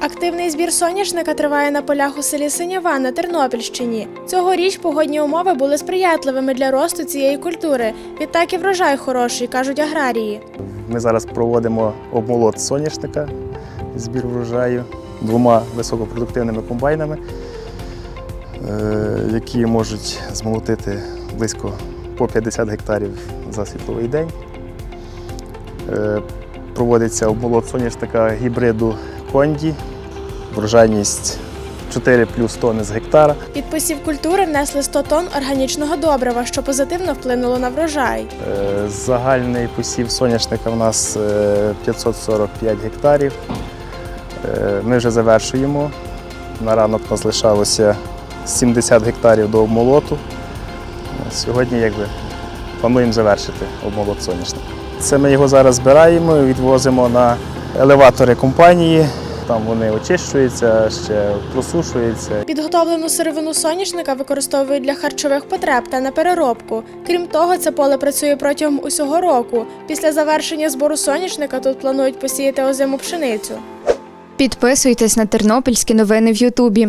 Активний збір соняшника триває на полях у селі Синява на Тернопільщині. Цьогоріч погодні умови були сприятливими для росту цієї культури. Відтак і врожай хороший, кажуть аграрії. Ми зараз проводимо обмолот соняшника, збір врожаю двома високопродуктивними комбайнами, е, які можуть змолотити близько по 50 гектарів за світловий день. Е, Проводиться обмолот соняшника гібриду Конді, врожайність 4 плюс тонни з гектара. Під посів культури внесли 100 тонн органічного добрива, що позитивно вплинуло на врожай. Е, Загальний посів соняшника у нас е, 545 гектарів. Е, Ми вже завершуємо. На ранок нас лишалося 70 гектарів до обмолоту. Сьогодні якби, плануємо завершити обмолот соняшника. Це ми його зараз збираємо і відвозимо на елеватори компанії. Там вони очищуються, ще просушуються. Підготовлену сировину соняшника використовують для харчових потреб та на переробку. Крім того, це поле працює протягом усього року. Після завершення збору соняшника тут планують посіяти озиму пшеницю. Підписуйтесь на тернопільські новини в Ютубі.